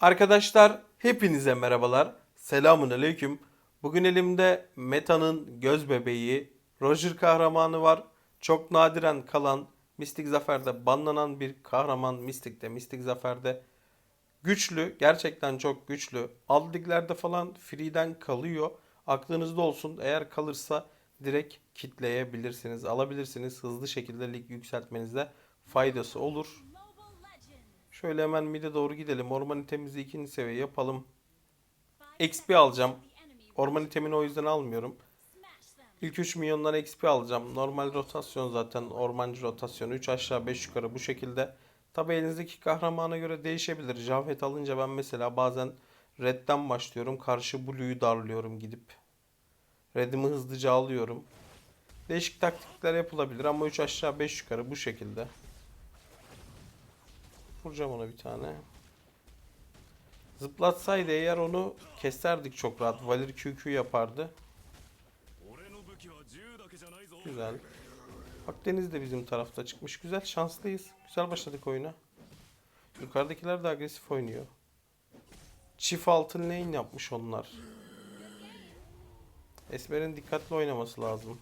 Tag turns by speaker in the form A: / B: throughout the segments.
A: Arkadaşlar hepinize merhabalar. Selamun aleyküm. Bugün elimde Meta'nın göz bebeği Roger kahramanı var. Çok nadiren kalan Mistik Zafer'de banlanan bir kahraman Mistik'te. Mistik Zafer'de güçlü. Gerçekten çok güçlü. Alt liglerde falan free'den kalıyor. Aklınızda olsun. Eğer kalırsa direkt kitleyebilirsiniz. Alabilirsiniz. Hızlı şekilde lig yükseltmenizde faydası olur. Şöyle hemen mid'e doğru gidelim. Orman itemizi ikinci seviye yapalım. XP alacağım. Orman itemini o yüzden almıyorum. İlk 3 milyondan XP alacağım. Normal rotasyon zaten ormancı rotasyonu. 3 aşağı 5 yukarı bu şekilde. Tabi elinizdeki kahramana göre değişebilir. Javhet alınca ben mesela bazen Red'den başlıyorum. Karşı Blue'yu darlıyorum gidip. Red'imi hızlıca alıyorum. Değişik taktikler yapılabilir ama 3 aşağı 5 yukarı bu şekilde. Vuracağım ona bir tane. Zıplatsaydı eğer onu keserdik çok rahat. Valir QQ yapardı. Güzel. Akdeniz de bizim tarafta çıkmış. Güzel şanslıyız. Güzel başladık oyuna. Yukarıdakiler de agresif oynuyor. Çift altın lane yapmış onlar. Esmer'in dikkatli oynaması lazım.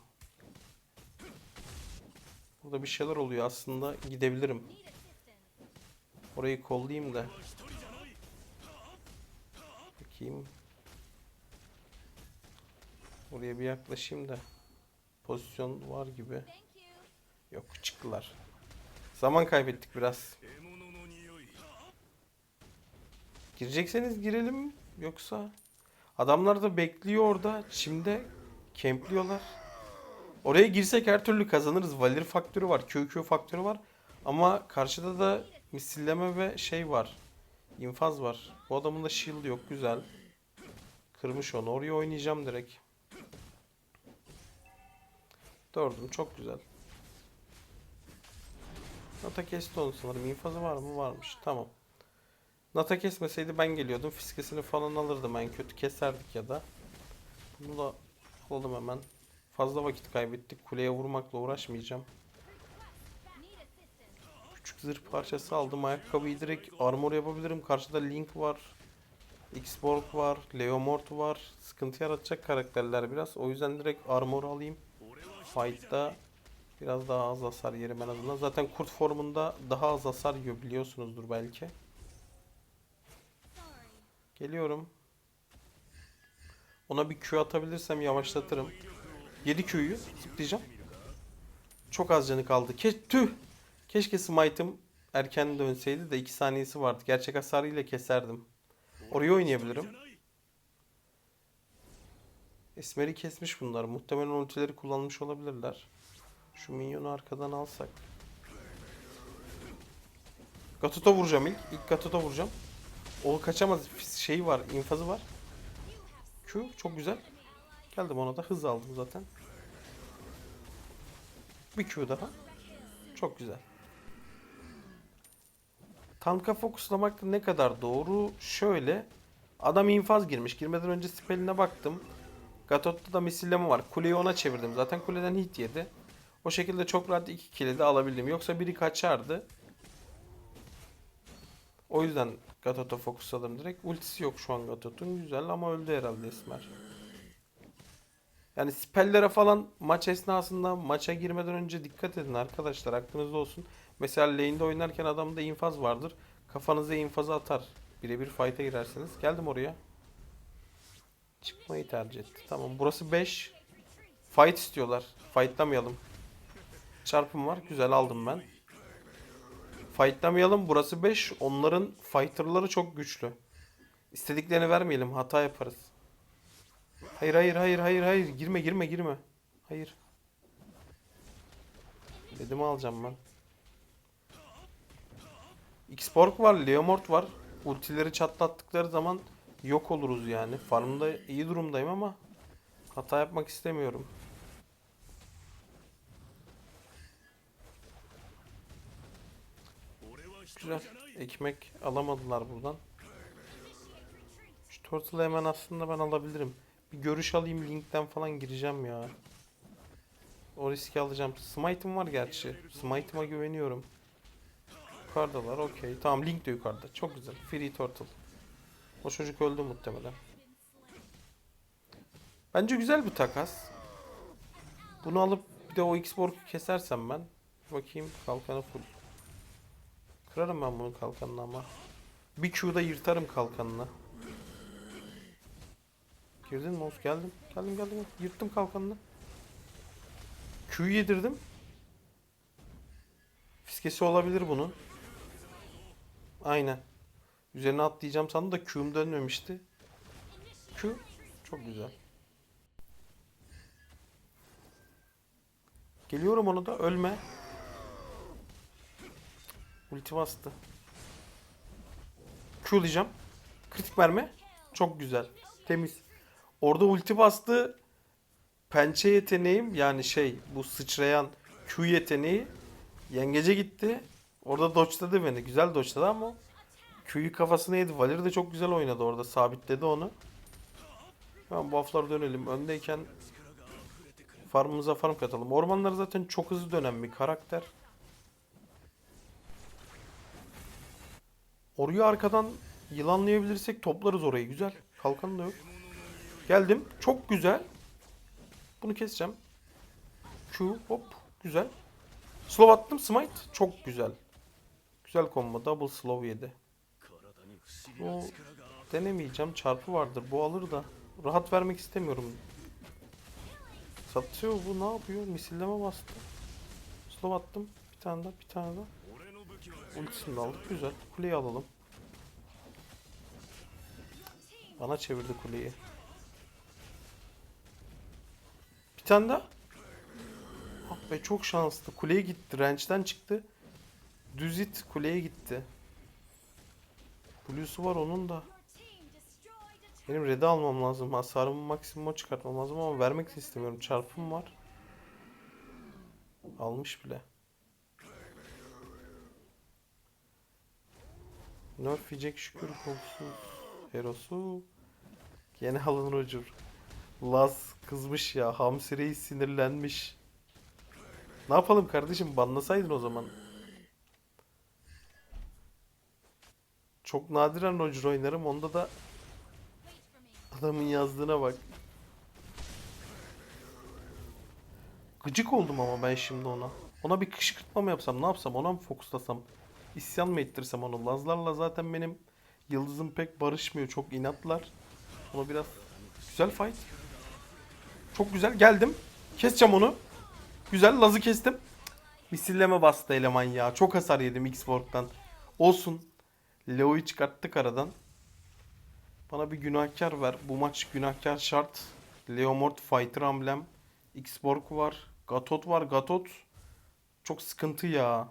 A: Burada bir şeyler oluyor aslında. Gidebilirim. Orayı kollayayım da. Bakayım. Oraya bir yaklaşayım da. Pozisyon var gibi. Yok çıktılar. Zaman kaybettik biraz. Girecekseniz girelim yoksa adamlar da bekliyor orada. Çimde kempliyorlar. Oraya girsek her türlü kazanırız. Valir faktörü var, QQ faktörü var. Ama karşıda da misilleme ve şey var. İnfaz var. Bu adamın da shield yok. Güzel. Kırmış onu. Oraya oynayacağım direkt. Dördüm. Çok güzel. Nata kesti onu sanırım. İnfazı var mı? Varmış. Tamam. Nata kesmeseydi ben geliyordum. Fiskesini falan alırdım en kötü. Keserdik ya da. Bunu da alalım hemen. Fazla vakit kaybettik. Kuleye vurmakla uğraşmayacağım. Küçük zırh parçası aldım. Ayakkabıyı direkt armor yapabilirim. Karşıda Link var. X-Borg var. Leomort var. Sıkıntı yaratacak karakterler biraz. O yüzden direkt armor alayım. Fight'ta biraz daha az hasar yerim en azından. Zaten kurt formunda daha az hasar yiyor biliyorsunuzdur belki. Geliyorum. Ona bir Q atabilirsem yavaşlatırım. 7 Q'yu zıplayacağım. Çok az canı kaldı. Ke tüh. Keşke smite'ım erken dönseydi de 2 saniyesi vardı. Gerçek hasarıyla keserdim. Oraya oynayabilirim. Esmer'i kesmiş bunlar. Muhtemelen ultileri kullanmış olabilirler. Şu minyonu arkadan alsak. Gatut'a vuracağım ilk. İlk Gatut'a vuracağım. O kaçamaz. Şeyi var. infazı var. Q çok güzel. Geldim ona da hız aldım zaten. Bir Q daha. Çok güzel. Tanka fokuslamak ne kadar doğru? Şöyle. Adam infaz girmiş. Girmeden önce speline baktım. Gatot'ta da misilleme var. Kuleyi ona çevirdim. Zaten kuleden hit yedi. O şekilde çok rahat iki kill'i de alabildim. Yoksa biri kaçardı. O yüzden Gatot'a fokusladım direkt. Ultisi yok şu an Gatot'un. Güzel ama öldü herhalde Esmer. Yani spellere falan maç esnasında maça girmeden önce dikkat edin arkadaşlar. Aklınızda olsun. Mesela lane'de oynarken adamda infaz vardır. Kafanıza infazı atar. Birebir fight'a girersiniz. Geldim oraya. Çıkmayı tercih etti. Tamam burası 5. Fight istiyorlar. Fight'lamayalım. Çarpım var. Güzel aldım ben. Fight'lamayalım. Burası 5. Onların fighter'ları çok güçlü. İstediklerini vermeyelim. Hata yaparız. Hayır hayır hayır hayır hayır. Girme girme girme. Hayır. Dedim alacağım ben. X-Borg var, Leomort var. Ultileri çatlattıkları zaman yok oluruz yani. Farmda iyi durumdayım ama hata yapmak istemiyorum. Güzel. Ekmek alamadılar buradan. Şu Turtle'ı hemen aslında ben alabilirim. Bir görüş alayım linkten falan gireceğim ya. O riski alacağım. Smite'ım var gerçi. Smite'ıma güveniyorum. Yukarıdalar okey. Tamam Link de yukarıda. Çok güzel. Free Turtle. O çocuk öldü muhtemelen. Bence güzel bir takas. Bunu alıp bir de o X-Borg'u kesersem ben. Bakayım kalkanı full. Kırarım ben bunun kalkanını ama. Bir Q'da yırtarım kalkanını. Girdin mi? Geldim. Geldim geldim. Yırttım kalkanını. Q'yu yedirdim. Fiskesi olabilir bunun. Aynen. Üzerine atlayacağım sandım da Q'um dönmemişti. Q çok güzel. Geliyorum onu da ölme. Ulti bastı. Q'layacağım. Kritik mermi. Çok güzel. Temiz. Orada ulti bastı. Pençe yeteneğim yani şey bu sıçrayan Q yeteneği yengece gitti. Orada dodge'ladı beni. Güzel dodge'ladı ama Q'yu kafasına yedi. Valir de çok güzel oynadı orada. Sabitledi onu. Hemen buff'lara dönelim. Öndeyken farmımıza farm katalım. Ormanlar zaten çok hızlı dönen bir karakter. Orayı arkadan yılanlayabilirsek toplarız orayı. Güzel. Kalkan da yok. Geldim. Çok güzel. Bunu keseceğim. Q hop. Güzel. Slow attım. Smite. Çok güzel. Güzel combo. Double slow yedi. Bu denemeyeceğim. Çarpı vardır. Bu alır da. Rahat vermek istemiyorum. Satıyor bu. Ne yapıyor? Misilleme bastı. Slow attım. Bir tane daha. Bir tane daha. Ultisini aldık. Güzel. Kuleyi alalım. Bana çevirdi kuleyi. Bir tane daha. Ah be çok şanslı. Kuleye gitti. Range'den çıktı. Düz it kuleye gitti. Blue'su var onun da. Benim red'i almam lazım. Hasarımı maksimuma çıkartmam lazım ama vermek istemiyorum. Çarpım var. Almış bile. Nerf yiyecek şükür kolsuz. Herosu. Yine alın Roger. Laz kızmış ya. Hamsi Reis sinirlenmiş. Ne yapalım kardeşim? Banlasaydın o zaman. Çok nadiren Roger oynarım. Onda da adamın yazdığına bak. Gıcık oldum ama ben şimdi ona. Ona bir kışkırtma mı yapsam? Ne yapsam? Ona mı fokuslasam? İsyan mı ettirsem onu? Lazlarla zaten benim yıldızım pek barışmıyor. Çok inatlar. Ona biraz güzel fight. Çok güzel. Geldim. Keseceğim onu. Güzel. Lazı kestim. Misilleme bastı eleman ya. Çok hasar yedim X-Borg'dan. Olsun. Leo'yu çıkarttık aradan. Bana bir günahkar ver. Bu maç günahkar şart. Leomord Fighter Emblem. X-Borg var. Gatot var. Gatot çok sıkıntı ya.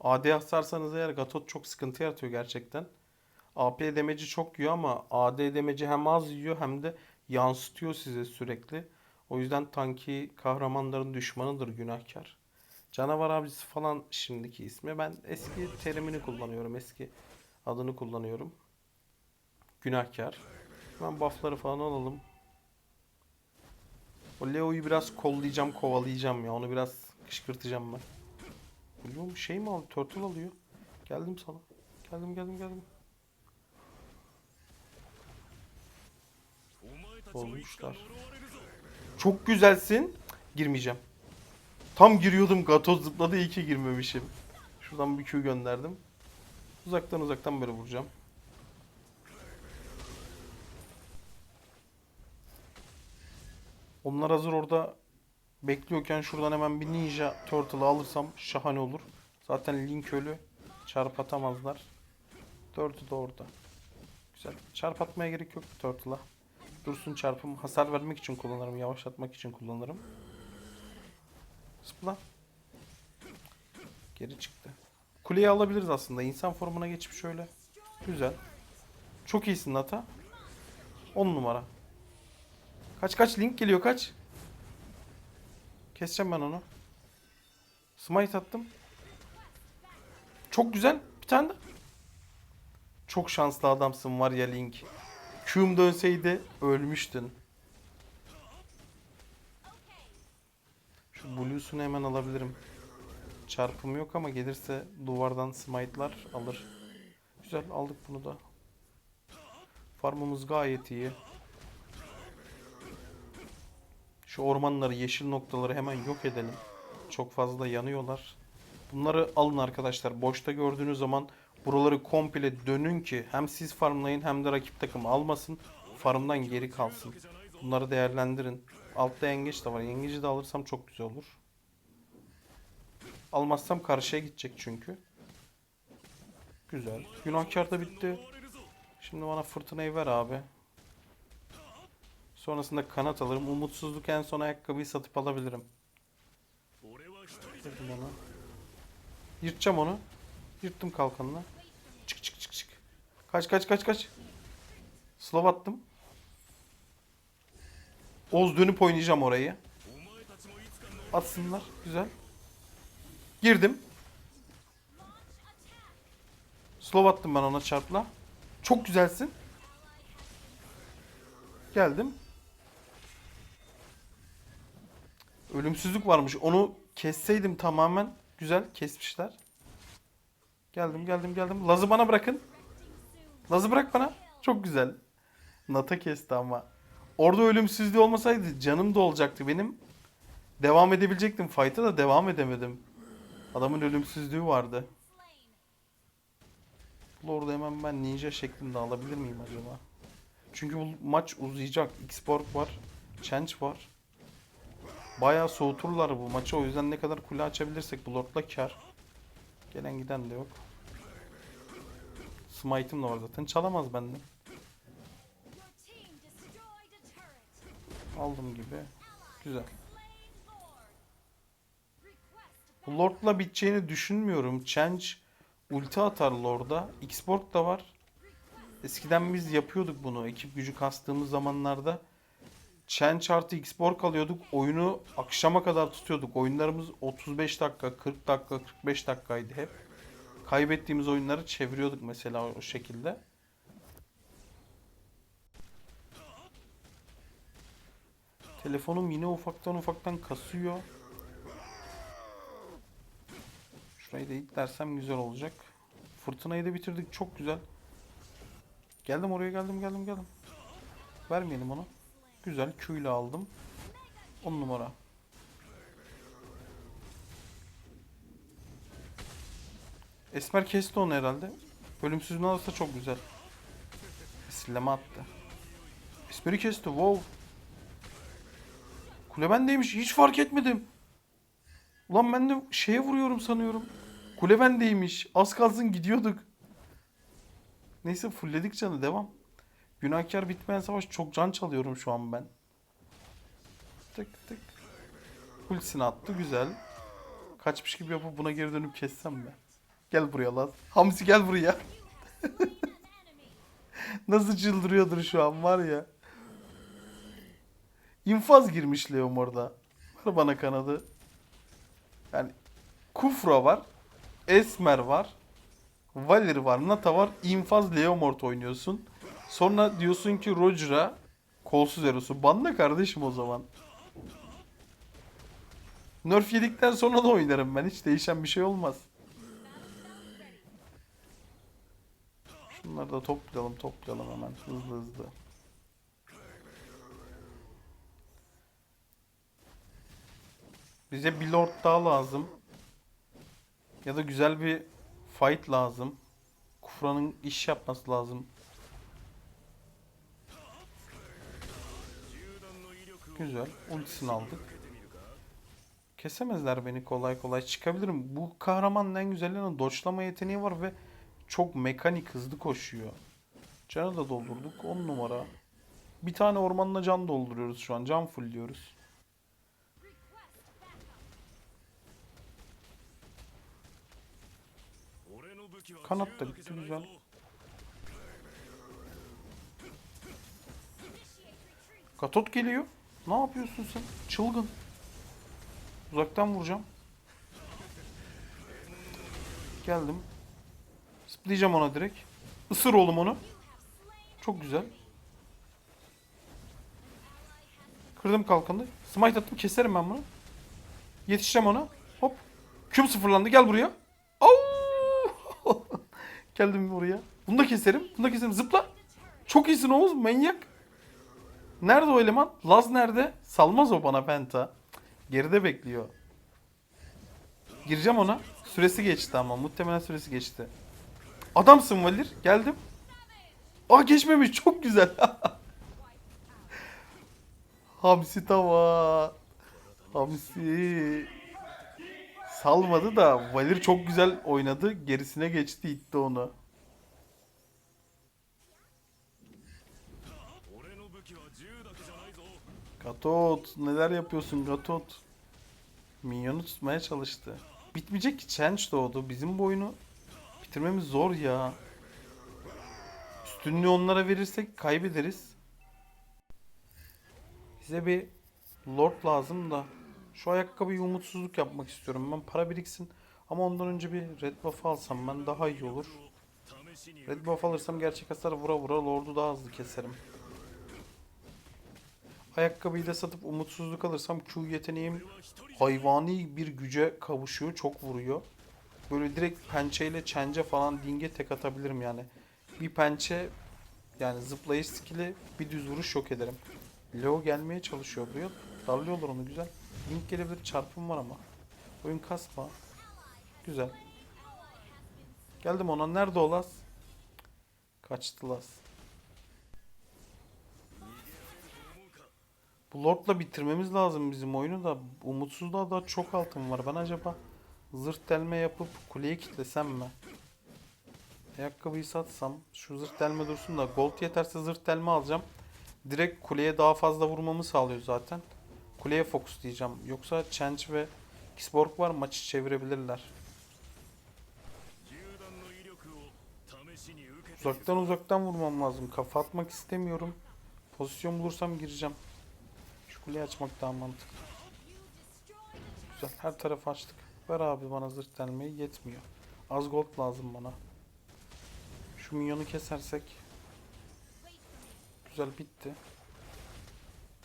A: AD hasarsanız eğer Gatot çok sıkıntı yaratıyor gerçekten. AP demeci çok yiyor ama AD demeci hem az yiyor hem de yansıtıyor size sürekli. O yüzden tanki kahramanların düşmanıdır günahkar. Canavar abisi falan şimdiki ismi. Ben eski terimini kullanıyorum. Eski adını kullanıyorum. Günahkar. Hemen buffları falan alalım. O Leo'yu biraz kollayacağım, kovalayacağım ya. Onu biraz kışkırtacağım ben. Biliyor mu? Şey mi aldı? Turtle alıyor. Geldim sana. Geldim geldim geldim. Olmuşlar. Çok güzelsin. Girmeyeceğim. Tam giriyordum. Gato zıpladı. İyi ki girmemişim. Şuradan bir Q gönderdim. Uzaktan uzaktan böyle vuracağım. Onlar hazır orada bekliyorken şuradan hemen bir ninja turtle alırsam şahane olur. Zaten Link ölü. Çarp atamazlar. Turtle da orada. Güzel. Çarp atmaya gerek yok Turtle'a. Dursun çarpım. Hasar vermek için kullanırım. Yavaşlatmak için kullanırım. Zıpla. Geri çıktı. Kuleyi alabiliriz aslında. İnsan formuna geçip şöyle. Güzel. Çok iyisin Nata. 10 numara. Kaç kaç link geliyor kaç. Keseceğim ben onu. Smite attım. Çok güzel. Bir tane de. Çok şanslı adamsın var ya Link. Q'um dönseydi ölmüştün. Şu Blue'sunu hemen alabilirim. Çarpım yok ama gelirse duvardan smite'lar alır. Güzel aldık bunu da. Farmımız gayet iyi. Şu ormanları, yeşil noktaları hemen yok edelim. Çok fazla yanıyorlar. Bunları alın arkadaşlar. Boşta gördüğünüz zaman buraları komple dönün ki hem siz farmlayın hem de rakip takım almasın. Farmdan geri kalsın. Bunları değerlendirin. Altta yengeç de var. Yengeci de alırsam çok güzel olur. Almazsam karşıya gidecek çünkü. Güzel. Günahkar da bitti. Şimdi bana fırtınayı ver abi. Sonrasında kanat alırım. Umutsuzluk en son ayakkabıyı satıp alabilirim. Onu. Yırtacağım onu. Yırttım kalkanını. Çık çık çık çık. Kaç kaç kaç kaç. Slow attım. Oz dönüp oynayacağım orayı. Atsınlar. Güzel. Girdim. Slow attım ben ona çarpla. Çok güzelsin. Geldim. Ölümsüzlük varmış. Onu kesseydim tamamen. Güzel kesmişler. Geldim geldim geldim. Laz'ı bana bırakın. Laz'ı bırak bana. Çok güzel. Nata kesti ama. Orada ölümsüzlüğü olmasaydı canım da olacaktı benim. Devam edebilecektim fight'a da devam edemedim. Adamın ölümsüzlüğü vardı. Lord'u hemen ben ninja şeklinde alabilir miyim acaba? Çünkü bu maç uzayacak. X-Borg var. Change var. Bayağı soğuturlar bu maçı. O yüzden ne kadar kule açabilirsek bu Lord'la kar. Gelen giden de yok. Smite'ım da var zaten. Çalamaz benden. Aldım gibi. Güzel.
B: Slain Lord. Request
A: Bu Lord'la biteceğini düşünmüyorum. Change ulti atar Lord'a. X-Borg da var. Eskiden biz yapıyorduk bunu. Ekip gücü kastığımız zamanlarda. Change artı X-Borg alıyorduk. Oyunu akşama kadar tutuyorduk. Oyunlarımız 35 dakika, 40 dakika, 45 dakikaydı hep. Kaybettiğimiz oyunları çeviriyorduk mesela o şekilde. Telefonum yine ufaktan ufaktan kasıyor. Şurayı da itlersem güzel olacak. Fırtınayı da bitirdik. Çok güzel. Geldim oraya geldim geldim geldim. Vermeyelim onu. Güzel. Q aldım. 10 numara. Esmer kesti onu herhalde. Bölümsüzlüğünü alırsa çok güzel. Silleme attı. Esmer'i kesti. Wow. Kule bendeymiş. Hiç fark etmedim. Ulan ben de şeye vuruyorum sanıyorum. Kule bendeymiş. Az kalsın gidiyorduk. Neyse fullledik canı devam. Günahkar bitmeyen savaş çok can çalıyorum şu an ben. Tık tık. Ultisini attı güzel. Kaçmış gibi yapıp buna geri dönüp kessem mi? Gel buraya lan. Hamsi gel buraya. Nasıl çıldırıyordur şu an var ya. İnfaz girmiş Leom orada. Ver bana kanadı. Yani Kufra var. Esmer var. Valir var. Nata var. İnfaz Leomort oynuyorsun. Sonra diyorsun ki Roger'a kolsuz erosu. Banla kardeşim o zaman. Nerf yedikten sonra da oynarım ben. Hiç değişen bir şey olmaz. Şunları da toplayalım toplayalım hemen hızlı hızlı. Bize bir lord daha lazım. Ya da güzel bir fight lazım. Kufra'nın iş yapması lazım. Güzel. Ultisini aldık. Kesemezler beni kolay kolay. Çıkabilirim. Bu kahramanın en güzelliğinin dodge'lama yeteneği var ve çok mekanik hızlı koşuyor. Canı da doldurduk. 10 numara. Bir tane ormanla can dolduruyoruz şu an. Can full diyoruz. Kanat da bitti güzel. Katot geliyor. Ne yapıyorsun sen? Çılgın. Uzaktan vuracağım. Geldim. Zıplayacağım ona direkt. Isır oğlum onu. Çok güzel. Kırdım kalkanı. Smite attım keserim ben bunu. Yetişeceğim ona. Hop. Küm sıfırlandı gel buraya. Geldim buraya. Bunu da keserim. Bunu da keserim. Zıpla. Çok iyisin Oğuz manyak. Nerede o eleman? Laz nerede? Salmaz o bana penta. Geride bekliyor. Gireceğim ona. Süresi geçti ama. Muhtemelen süresi geçti. Adamsın Valir. Geldim. Aa geçmemiş. Çok güzel. Hamsi tava. Hamsi salmadı da Valir çok güzel oynadı. Gerisine geçti itti onu. Gatot neler yapıyorsun Gatot? Minyonu tutmaya çalıştı. Bitmeyecek ki Change doğdu. Bizim bu oyunu bitirmemiz zor ya. Üstünlüğü onlara verirsek kaybederiz. Bize bir Lord lazım da şu ayakkabıyı umutsuzluk yapmak istiyorum. Ben para biriksin. Ama ondan önce bir red buff alsam ben daha iyi olur. Red buff alırsam gerçek hasar vura vura lordu daha hızlı keserim. Ayakkabıyı da satıp umutsuzluk alırsam Q yeteneğim hayvani bir güce kavuşuyor. Çok vuruyor. Böyle direkt pençeyle çence falan dinge tek atabilirim yani. Bir pençe yani zıplayış skill'i bir düz vuruş yok ederim. Leo gelmeye çalışıyor buraya. Darlıyorlar onu güzel. Link gelebilir çarpım var ama. Oyun kasma. Güzel. Geldim ona. Nerede o Las? Kaçtı Las. Bu Lord'la bitirmemiz lazım bizim oyunu da. Umutsuzluğa da çok altın var. Ben acaba zırt delme yapıp kuleyi kitlesem mi? Ayakkabıyı satsam. Şu zırt delme dursun da. Gold yeterse zırt delme alacağım. Direkt kuleye daha fazla vurmamı sağlıyor zaten. Kuleye fokus diyeceğim. Yoksa Change ve Kisborg var maçı çevirebilirler. Uzaktan uzaktan vurmam lazım. Kafa atmak istemiyorum. Pozisyon bulursam gireceğim. Şu kuleyi açmak daha mantıklı. Güzel. Her tarafı açtık. Ver abi bana zırh delmeyi. Yetmiyor. Az gold lazım bana. Şu minyonu kesersek. Güzel bitti.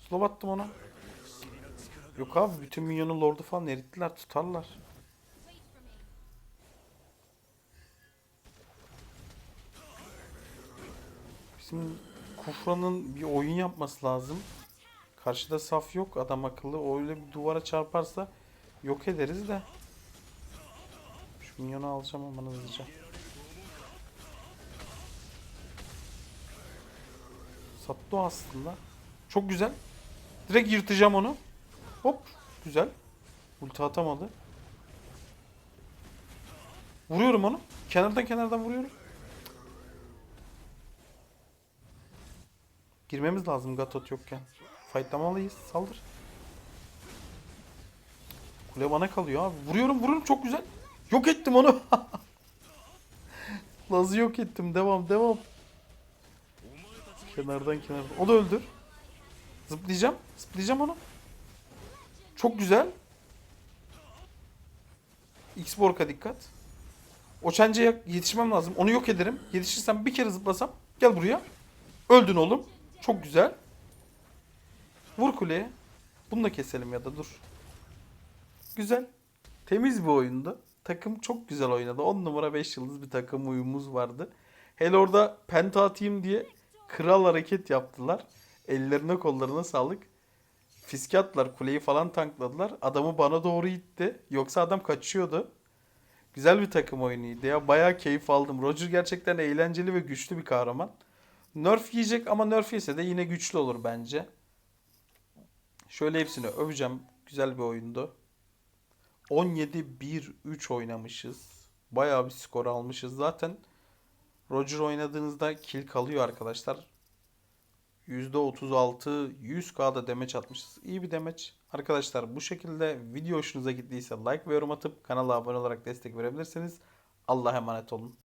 A: Slow attım ona. Yok abi bütün minyonu lordu falan erittiler tutarlar. Bizim Kufra'nın bir oyun yapması lazım. Karşıda saf yok adam akıllı. Öyle bir duvara çarparsa yok ederiz de. Şu minyonu alacağım hemen hızlıca. Sattı aslında. Çok güzel. Direkt yırtacağım onu. Hop. Güzel. Ulti atamadı. Vuruyorum onu. Kenardan kenardan vuruyorum. Girmemiz lazım Gatot yokken. Fightlamalıyız. Saldır. Kule bana kalıyor abi. Vuruyorum vuruyorum çok güzel. Yok ettim onu. Laz'ı yok ettim. Devam devam. Kenardan kenardan. O da öldür. Zıplayacağım. Zıplayacağım onu. Çok güzel. X-Borg'a dikkat. O çenceye yetişmem lazım. Onu yok ederim. Yetişirsem bir kere zıplasam. Gel buraya. Öldün oğlum. Çok güzel. Vur kuleye. Bunu da keselim ya da dur. Güzel. Temiz bir oyundu. Takım çok güzel oynadı. 10 numara 5 yıldız bir takım uyumumuz vardı. Hele orada penta atayım diye kral hareket yaptılar. Ellerine kollarına sağlık. Fiske attılar. Kuleyi falan tankladılar. Adamı bana doğru itti. Yoksa adam kaçıyordu. Güzel bir takım oyunuydu ya. Bayağı keyif aldım. Roger gerçekten eğlenceli ve güçlü bir kahraman. Nerf yiyecek ama nerf yese de yine güçlü olur bence. Şöyle hepsini öveceğim. Güzel bir oyundu. 17-1-3 oynamışız. Bayağı bir skor almışız. Zaten Roger oynadığınızda kill kalıyor arkadaşlar. %36 100k'da demeç atmışız. İyi bir demeç. Arkadaşlar bu şekilde video hoşunuza gittiyse like ve yorum atıp kanala abone olarak destek verebilirsiniz. Allah'a emanet olun.